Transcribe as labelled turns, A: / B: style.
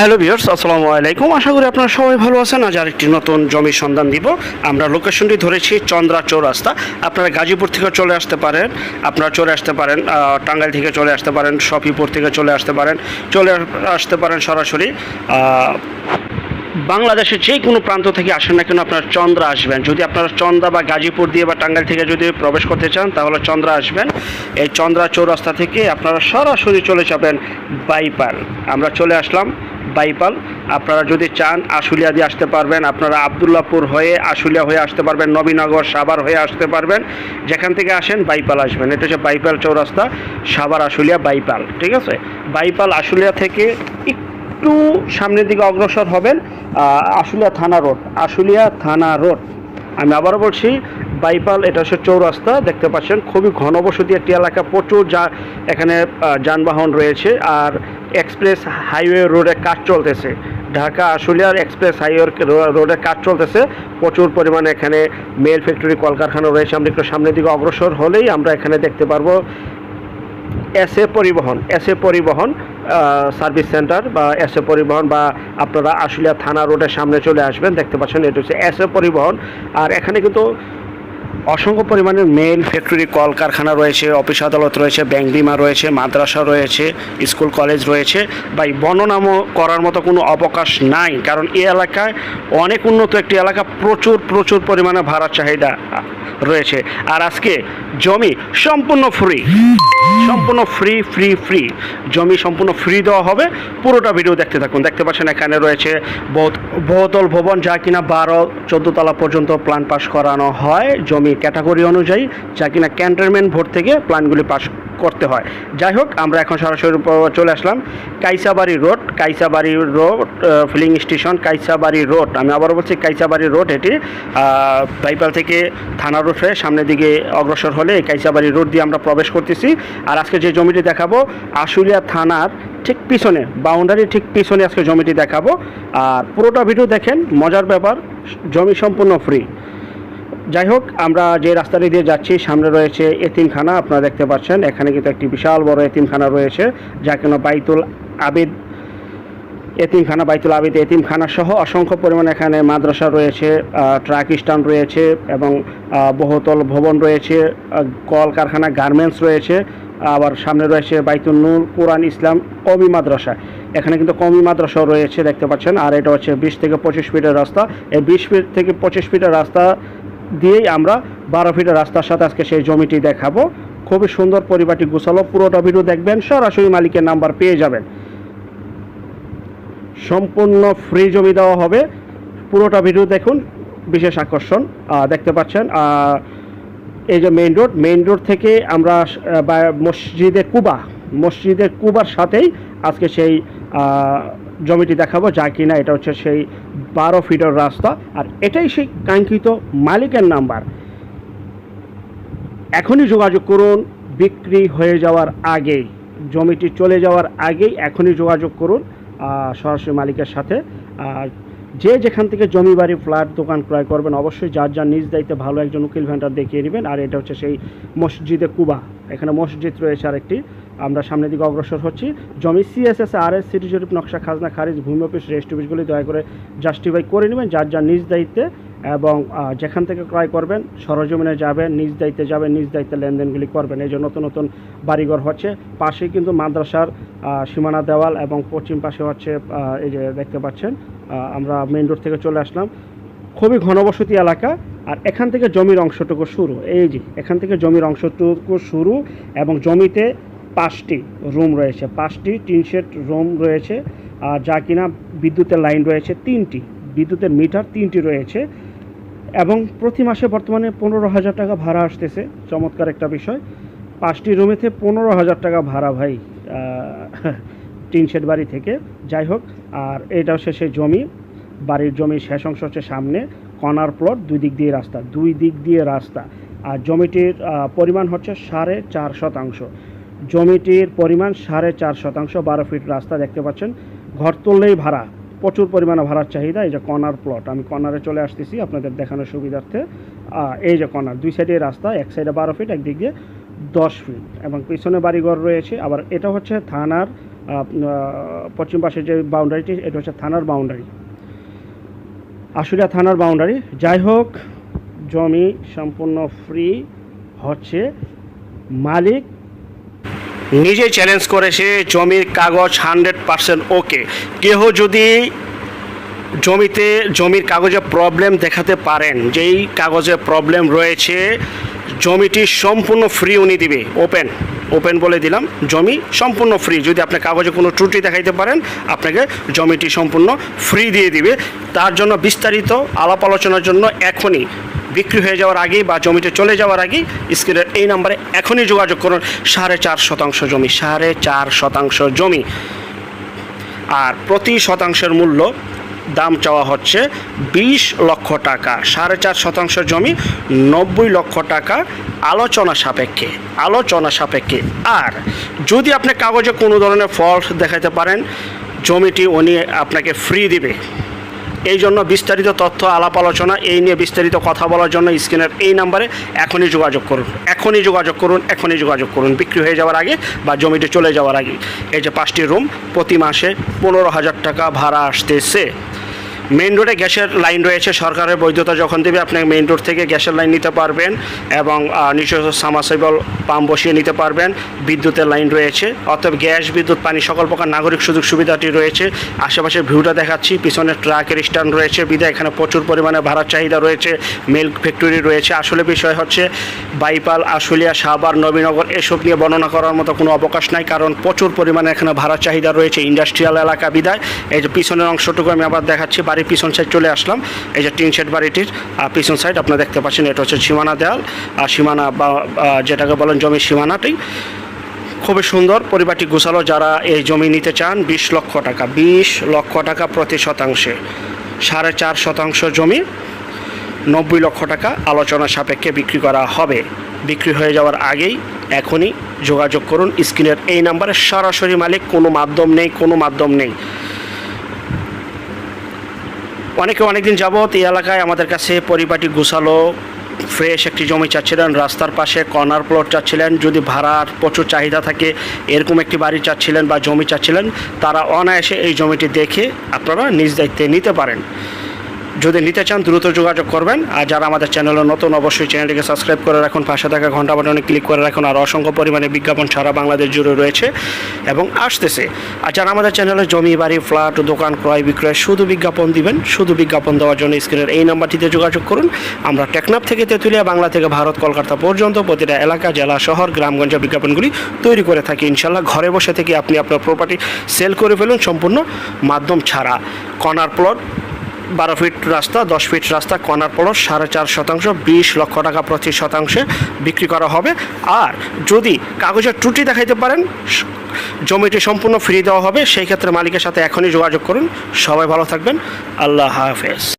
A: Hello viewers, আসসালামু আলাইকুম। আশা করি আপনারা সবাই ভালো আছেন। আজ আরেকটি নতুন জমির সন্ধান দিব। আমরা লোকেশনটি ধরেছি চন্দ্রা চৌরাস্তা। আপনারা গাজীপুর থেকে চলে আসতে পারেন। আপনারা চলে আসতে পারেন টাঙ্গাইল থেকে চলে আসতে পারেন, শফিপুর থেকে চলে আসতে পারেন, চলে আসতে পারেন সরাসরি। বাংলাদেশের যে কোনো প্রান্ত থেকে আসেন না কেন আপনারা চন্দ্রা আসবেন। যদি আপনারা চন্দ্রা বা গাজীপুর দিয়ে বা টাঙ্গাইল থেকে যদি প্রবেশ করতে চান, তাহলে চন্দ্রা আসবেন। এই চন্দ্রা চৌরাস্তা থেকে আপনারা সরাসরি চলে যাবেন বাইপাল। আমরা চলে আসলাম বাইপাল। আপনারা যদি চান আশুলিয়া দিয়ে আসতে পারবেন, আপনারা আবদুল্লাপুর হয়ে আশুলিয়া হয়ে আসতে পারবেন, নবীনগর সাভার হয়ে আসতে পারবেন। যেখান থেকে আসেন বাইপাল আসবেন। এটা হচ্ছে বাইপাল চৌরাস্তা, সাভার আশুলিয়া বাইপাল, ঠিক আছে? বাইপাল আশুলিয়া থেকে একটু সামনের দিকে অগ্রসর হবেন আশুলিয়া থানা রোড, আশুলিয়া থানা রোড। আমি আবারও বলছি বাইপাল, এটা হচ্ছে চৌরাস্তা, দেখতে পাচ্ছেন খুবই ঘনবসতি একটি এলাকা, প্রচুর যা এখানে যানবাহন রয়েছে আর এক্সপ্রেস হাইওয়ে রোডে কাজ চলতেছে। ঢাকা আশুলিয়ার এক্সপ্রেস হাইওয়ে রোডে কাজ চলতেছে, প্রচুর পরিমাণে এখানে মেল ফ্যাক্টরি কলকারখানা রয়েছে, আমরা একটু সামনের দিকে অগ্রসর হলেই আমরা এখানে দেখতে পারব S A Paribahan S A Paribahan service center বা এস এ পরিবহন বা আপনারা আশুলিয়া থানা রোডের সামনে চলে আসবেন, দেখতে পাচ্ছেন এটা হচ্ছে এস এ পরিবহন। আর এখানে কিন্তু অসংখ্য পরিমাণের মেল ফ্যাক্টরি কলকারখানা রয়েছে অফিস আদালত রয়েছে ব্যাংক বিমা রয়েছে, মাদ্রাসা রয়েছে স্কুল কলেজ রয়েছে। বা এই বর্ণনামও করার মতো কোনো অবকাশ নাই, কারণ এই এলাকায় অনেক উন্নত একটি এলাকা, প্রচুর প্রচুর পরিমাণে ভাড়ার চাহিদা। রয়েছে। আর আজকে জমি সম্পূর্ণ ফ্রি সম্পূর্ণ ফ্রি ফ্রি ফ্রি জমি সম্পূর্ণ ফ্রি দেওয়া হবে। পুরোটা ভিডিও দেখতে থাকুন। দেখতে পাচ্ছেন এখানে রয়েছে বহুত বহুতল ভবন যা কিনা বারো, চোদ্দ তলা পর্যন্ত প্ল্যান পাস করানো হয়। জমি ক্যাটাগরি অনুযায়ী যা কিনা ক্যান্টনমেন্ট ভোট থেকে প্ল্যানগুলি পাস করতে হয়। যাই হোক, আমরা এখন সরাসরি চলে আসলাম। Kaisabari road Kaisabari road filling station Kaisabari road আমি আবার বলছি কাইসাবাড়ি রোড এটি বাইপাল থেকে থানা রোড হয়ে সামনের দিকে অগ্রসর হলে কাইসাবাড়ি রোড দিয়ে আমরা প্রবেশ করতেছি। আর আজকে যে জমিটি দেখাবো, আশুলিয়া থানার ঠিক পিছনে বাউন্ডারি ঠিক পিছনে আজকে জমিটি দেখাবো। আর পুরোটা ভিডিও দেখেন, মজার ব্যাপার, জমি সম্পূর্ণ ফ্রি যাই হোক, আমরা যে রাস্তাটি দিয়ে যাচ্ছি, সামনে রয়েছে এতিমখানা, আপনারা দেখতে পাচ্ছেন, এখানে কিন্তু একটি বিশাল বড় এতিমখানা রয়েছে, যা কেন বাইতুল আবিদ এতিমখানা বাইতুল আবিদ এতিমখানা সহ অসংখ্য পরিমাণে এখানে মাদ্রাসা রয়েছে ট্রাক স্ট্যান্ড রয়েছে এবং বহুতল ভবন রয়েছে কলকারখানা, গার্মেন্টস রয়েছে, আবার সামনে রয়েছে বাইতুল নূর, কোরআন, ইসলাম কমি মাদ্রাসা। এখানে কিন্তু কমি মাদ্রাসাও রয়েছে, দেখতে পাচ্ছেন, আর এটা হচ্ছে বিশ থেকে পঁচিশ ফিটের রাস্তা। এই বিশ ফিট থেকে পঁচিশ ফিটের রাস্তা দিয়েই আমরা বারো ফিটের রাস্তার সাথে আজকে সেই জমিটি দেখাবো। খুবই সুন্দর পরিবারটি গুছালো, পুরোটা ভিডিও দেখবেন, সরাসরি মালিকের নাম্বার পেয়ে যাবেন। সম্পূর্ণ ফ্রি জমি দেওয়া হবে। পুরোটা ভিডিও দেখুন, বিশেষ আকর্ষণ। দেখতে পাচ্ছেন এই যে মেইন রোড মেইন রোড থেকে আমরা মসজিদে কুবা, মসজিদে কুবার সাথেই আজকে সেই জমিটি দেখাবো, যা কিনা এটা হচ্ছে সেই বারো ফিটের রাস্তা। আর এটাই সেই কাঙ্ক্ষিত মালিকের নাম্বার। এখনই যোগাযোগ করুন, বিক্রি হয়ে যাওয়ার আগেই, জমিটি চলে যাওয়ার আগেই এখনই যোগাযোগ করুন। সরাসরি মালিকের সাথে। আর যে যেখান থেকে জমি বাড়ি, ফ্ল্যাট, দোকান ক্রয় করবেন, অবশ্যই যার যার নিজ দায়িত্বে ভালো একজন উকিল ভেন্টার দেখিয়ে নেবেন। আর এটা হচ্ছে সেই মসজিদে কুবা। এখানে মসজিদ রয়েছে আরেকটি। আমরা সামনের দিকে অগ্রসর হচ্ছি। জমি সিএসএস আর এস সিটি জরিপ নকশা, খাজনা, খারিজ, ভূমি অফিস, রেস্ট অফিসগুলি দয়া করে জাস্টিফাই করে নেবেন। যার যার নিজ দায়িত্বে এবং যেখান থেকে ক্রয় করবেন, সরজমিনে যাবেন, নিজ দায়িত্বে যাবেন, নিজ দায়িত্বে লেনদেনগুলি করবেন। এই যে নতুন নতুন বাড়িঘর হচ্ছে, পাশেই কিন্তু মাদ্রাসার সীমানা দেওয়াল এবং পশ্চিম পাশে হচ্ছে এই যে দেখতে পাচ্ছেন আমরা মেইন রোড থেকে চলে আসলাম। খুবই ঘনবসতি এলাকা, আর এখান থেকে জমির অংশটুকু শুরু। এই যে, এখান থেকে জমির অংশটুকু শুরু এবং জমিতে পাঁচটি রুম রয়েছে। পাঁচটি টিন শেড রুম রয়েছে, আর যা কিনা বিদ্যুতের লাইন রয়েছে তিনটি। বিদ্যুতের মিটার তিনটি রয়েছে এবং প্রতি মাসে বর্তমানে পনেরো হাজার টাকা ভাড়া আসতেছে। চমৎকার একটা বিষয়। পাঁচটি রুমেতে পনেরো হাজার টাকা ভাড়া ভাই টিন শেড বাড়ি থেকে। যাই হোক, আর এটা হচ্ছে সেই জমি। বাড়ির জমির শেষ অংশ হচ্ছে সামনে কর্নার প্লট দুই দিক দিয়ে রাস্তা, দুই দিক দিয়ে রাস্তা। আর জমিটির পরিমাণ হচ্ছে সাড়ে চার শতাংশ। জমিটির পরিমাণ সাড়ে চার শতাংশ বারো ফিট রাস্তা দেখতে পাচ্ছেন। ঘর তুললেই ভাড়া। প্রচুর পরিমাণে ভাড়ার চাহিদা, এই যে কর্নার প্লট আমি কর্নারে চলে আসতেছি আপনাদের দেখানোর সুবিধার্থে। এই যে কর্নার, দুই সাইডে রাস্তা, এক সাইডে বারো ফিট একদিক দিয়ে দশ ফিট এবং পিছনে বাড়িঘর রয়েছে। আবার এটা হচ্ছে থানার পশ্চিম পাশে যে বাউন্ডারিটি এটা হচ্ছে থানার বাউন্ডারি আশুলিয়া থানার বাউন্ডারি যাই হোক, জমি সম্পূর্ণ ফ্রি হচ্ছে। মালিক নিজে চ্যালেঞ্জ করেছে জমির কাগজ হান্ড্রেড পার্সেন্ট ওকে কেহ যদি জমিতে, জমির কাগজে প্রবলেম দেখাতে পারেন, যেই কাগজে প্রবলেম রয়েছে, জমিটি সম্পূর্ণ ফ্রি উনি দিবে। ওপেন ওপেন বলে দিলাম, জমি সম্পূর্ণ ফ্রি যদি আপনি কাগজে কোনো ত্রুটি দেখাইতে পারেন, আপনাকে জমিটি সম্পূর্ণ ফ্রি দিয়ে দিবে। তার জন্য বিস্তারিত আলাপ আলোচনার জন্য এখনই বিক্রি হয়ে যাওয়ার আগেই বা জমিতে চলে যাওয়ার আগেই স্ক্রিনের এই নাম্বারে এখনই যোগাযোগ করুন, সাড়ে চার শতাংশ জমি, সাড়ে চার শতাংশ জমি। আর প্রতি শতাংশের মূল্য দাম চাওয়া হচ্ছে বিশ লক্ষ টাকা, সাড়ে চার শতাংশ জমি, নব্বই লক্ষ টাকা আলোচনা সাপেক্ষে আলোচনা সাপেক্ষে। আর যদি আপনি কাগজে কোনো ধরনের ফল্ট দেখাতে পারেন, জমিটি উনি আপনাকে ফ্রি দিবে। এই জন্য বিস্তারিত তথ্য, আলাপ আলোচনা এই নিয়ে বিস্তারিত কথা বলার জন্য স্ক্রিনের এই নাম্বারে এখনই যোগাযোগ করুন। এখনই যোগাযোগ করুন, এখনই যোগাযোগ করুন। বিক্রি হয়ে যাওয়ার আগে বা জমিটি চলে যাওয়ার আগে এই যে পাঁচটি রুম প্রতি মাসে পনেরো হাজার টাকা ভাড়া আসতেছে। মেইন রোডে গ্যাসের লাইন রয়েছে, সরকারের বৈধতা যখন দেবে আপনি মেইন রোড থেকে গ্যাসের লাইন নিতে পারবেন এবং নিজস্ব সামাসেবল পাম্প বসিয়ে নিতে পারবেন। বিদ্যুতের লাইন রয়েছে, অতএব গ্যাস, বিদ্যুৎ, পানি সকল প্রকার নাগরিক সুযোগ সুবিধাটি রয়েছে। আশেপাশের ভিউটা দেখাচ্ছি পিছনে ট্রাকের স্ট্যান্ড রয়েছে বিদায় এখানে প্রচুর পরিমাণে ভাড়ার চাহিদা রয়েছে মিল্ক ফ্যাক্টরি রয়েছে। আসলে বিষয় হচ্ছে, বাইপাল, আশুলিয়া সাবার নবীনগর এসব নিয়ে বর্ণনা করার মতো কোনো অবকাশ নাই, কারণ প্রচুর পরিমাণে এখানে ভাড়ার চাহিদা রয়েছে। ইন্ডাস্ট্রিয়াল এলাকা বিদায়, এই যে পিছনের অংশটুকু আমি আবার দেখাচ্ছি বাড়ির পিছন সাইড চলে আসলাম। এই যে টিন শেড বাড়িটির পিছন সাইড আপনারা দেখতে পাচ্ছেন, এটা হচ্ছে সীমানা দেয়াল। আর সীমানা বা যেটাকে বলেন জমির সীমানাটি খুবই সুন্দর। পরিবারটি গোছালো, যারা এই জমি নিতে চান, বিশ লক্ষ টাকা, বিশ লক্ষ টাকা প্রতি শতাংশে। সাড়ে চার শতাংশ জমি, নব্বই লক্ষ টাকা আলোচনা সাপেক্ষে বিক্রি করা হবে। বিক্রি হয়ে যাওয়ার আগেই এখনই যোগাযোগ করুন। স্ক্রিনের এই নাম্বারে সরাসরি মালিক, কোনো মাধ্যম নেই, কোনো মাধ্যম নেই। অনেকে অনেকদিন যাবৎ এই এলাকায় আমাদের কাছে পরিপাটি গুছালো ফ্রেশ একটি জমি চাচ্ছিলেন, রাস্তার পাশে কর্নার প্লট চাচ্ছিলেন, যদি ভাড়ার প্রচুর চাহিদা থাকে, এরকম একটি বাড়ি চাচ্ছিলেন বা জমি চাচ্ছিলেন, তারা অনায়াসে এই জমিটি দেখে আপনারা নিজ দায়িত্বে নিতে পারেন। যদি নিতে চান, দ্রুত যোগাযোগ করবেন। আর যারা আমাদের চ্যানেলে নতুন, অবশ্যই চ্যানেলটিকে সাবস্ক্রাইব করে রাখুন। পাশে থাকা ঘণ্টা বাটনে ক্লিক করে রাখুন। আর অসংখ্য পরিমাণে বিজ্ঞাপন সারা বাংলাদেশ জুড়ে রয়েছে এবং আসতেছে। আর যারা আমাদের চ্যানেলে জমি, বাড়ি, ফ্ল্যাট, দোকান, ক্রয়, বিক্রয় শুধু বিজ্ঞাপন দিবেন, শুধু বিজ্ঞাপন দেওয়ার জন্য স্ক্রিনের এই নাম্বারটিতে যোগাযোগ করুন। আমরা টেকনাফ থেকে তেঁতুলিয়া, বাংলা থেকে ভারত, কলকাতা পর্যন্ত প্রতিটা এলাকা, জেলা, শহর, গ্রামগঞ্জে বিজ্ঞাপনগুলি তৈরি করে থাকি। ইনশাল্লাহ ঘরে বসে থেকে আপনি আপনার প্রপার্টি সেল করে ফেলুন। সম্পূর্ণ মাধ্যম ছাড়া। কর্নার প্লট বারো ফিট রাস্তা, দশ ফিট রাস্তা কনার পড়ো সাড়ে চার শতাংশ, বিশ লক্ষ টাকা প্রতি শতাংশে বিক্রি করা হবে। আর যদি কাগজের ত্রুটি দেখাইতে পারেন, জমিটি সম্পূর্ণ ফ্রি দেওয়া হবে, সেই ক্ষেত্রে মালিকের সাথে এখনই যোগাযোগ করুন। সবাই ভালো থাকবেন। আল্লাহ হাফেজ।